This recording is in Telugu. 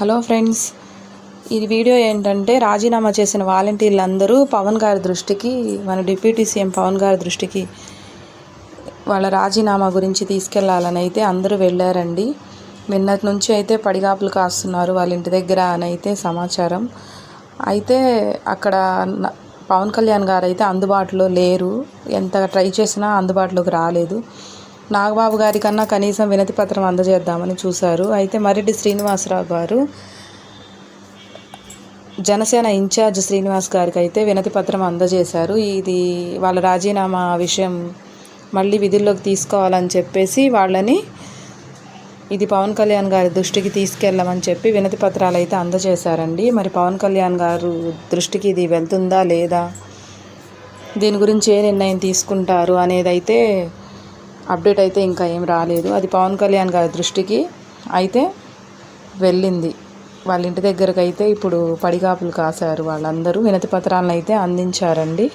హలో ఫ్రెండ్స్ ఈ వీడియో ఏంటంటే రాజీనామా చేసిన వాలంటీర్లు అందరూ పవన్ గారి దృష్టికి మన డిప్యూటీ సీఎం పవన్ గారి దృష్టికి వాళ్ళ రాజీనామా గురించి తీసుకెళ్ళాలని అయితే అందరూ వెళ్ళారండి. నిన్నటి నుంచి అయితే పడిగాపులు కాస్తున్నారు వాళ్ళ ఇంటి దగ్గర అని అయితే సమాచారం. అయితే అక్కడ పవన్ కళ్యాణ్ గారు అయితే అందుబాటులో లేరు. ఎంత ట్రై చేసినా అందుబాటులోకి రాలేదు. నాగబాబు గారి కన్నా కనీసం వినతి పత్రం అందజేద్దామని చూశారు. అయితే మరిడి శ్రీనివాసరావు గారు జనసేన ఇన్ఛార్జ్ శ్రీనివాస్ గారికి అయితే వినతి పత్రం అందజేశారు. ఇది వాళ్ళ రాజీనామా విషయం మళ్ళీ విధుల్లోకి తీసుకోవాలని చెప్పేసి వాళ్ళని ఇది పవన్ కళ్యాణ్ గారి దృష్టికి తీసుకెళ్ళమని చెప్పి వినతి పత్రాలు అయితే అందజేశారండి. మరి పవన్ కళ్యాణ్ గారు దృష్టికి ఇది వెళ్తుందా లేదా? దీని గురించి ఏ నిర్ణయం తీసుకుంటారు అనేది అయితే అప్డేట్ అయితే ఇంకా ఏం రాలేదు. అది పవన్ కళ్యాణ్ గారి దృష్టికి అయితే వెళ్ళింది. వాళ్ళ ఇంటి దగ్గరకు అయితే ఇప్పుడు పడిగాపులు కాశారు వాళ్ళందరూ. వినతి పత్రాలను అయితే అందించారండి.